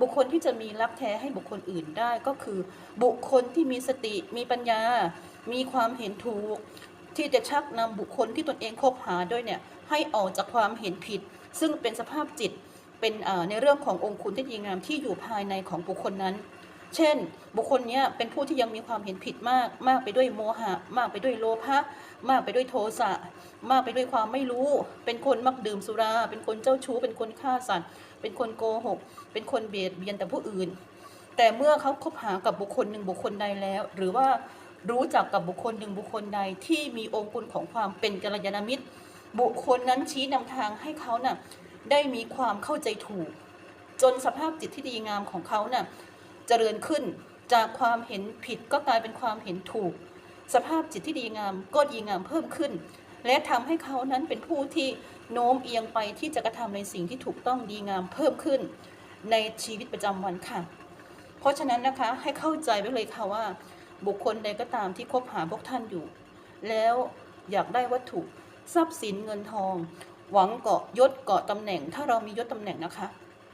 บุคคลที่จะมีรักแท้ให้บุคคลอื่นได้ก็คือ บุคคลที่มีสติมีปัญญา มีความเห็นถูก ที่จะชักนำบุคคลที่ตนเองคบหาด้วยเนี่ยให้ออกจากความเห็นผิด ซึ่งเป็นสภาพจิตเป็นในเรื่องขององค์คุณที่ดีงามที่อยู่ภายในของบุคคลนั้น เช่น บุคคลเนี้ยเป็นผู้ที่ยังมีความเห็นผิดมาก มากไปด้วยโมหะ มากไปด้วยโลภะมากไปด้วยโทสะมากไปด้วยความไม่รู้ เป็นคนมักดื่มสุรา เป็นคนเจ้าชู้ เป็นคนฆ่าสัตว์ เป็นคนโกหก เป็นคนเบียดเบียนแต่ผู้อื่น แต่เมื่อเขาคบหากับบุคคลหนึ่งบุคคลใดแล้ว หรือว่ารู้จักกับบุคคลหนึ่งบุคคลใดที่มีองค์คุณของความเป็นกัลยาณมิตร บุคคลนั้นชี้นำทางให้เขาน่ะได้มีความเข้าใจถูก จนสภาพจิตที่ดีงามของเขาน่ะ เจริญขึ้น จากความเห็นผิดก็กลายเป็นความเห็นถูก สภาพจิตที่ดีงามก็ดีงามเพิ่มขึ้น และทำให้เขานั้นเป็นผู้ที่โน้มเอียงไปที่จะกระทำในสิ่งที่ถูกต้องดีงามเพิ่มขึ้น ในชีวิตประจำวันค่ะ เพราะฉะนั้นนะคะให้เข้าใจไว้เลยค่ะว่า บุคคลใดก็ตามที่คบหาพวกท่านอยู่ แล้วอยากได้วัตถุทรัพย์สินเงินทอง หวังเกาะยศเกาะตำแหน่ง ถ้าเรามียศตำแหน่งนะคะ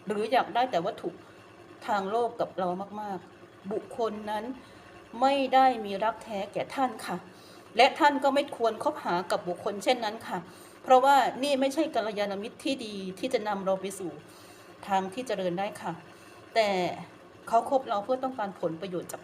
หรืออยากได้แต่วัตถุ ทางโลกกับเรามาก ๆ บุคคลนั้นไม่ได้มีรักแท้แก่ท่านค่ะ และท่านก็ไม่ควรคบหากับบุคคลเช่นนั้นค่ะ เพราะว่านี่ไม่ใช่กัลยาณมิตรที่ดีที่จะนำเราไปสู่ทางที่เจริญได้ค่ะ แต่เขาคบเราเพื่อต้องการผลประโยชน์จากเรา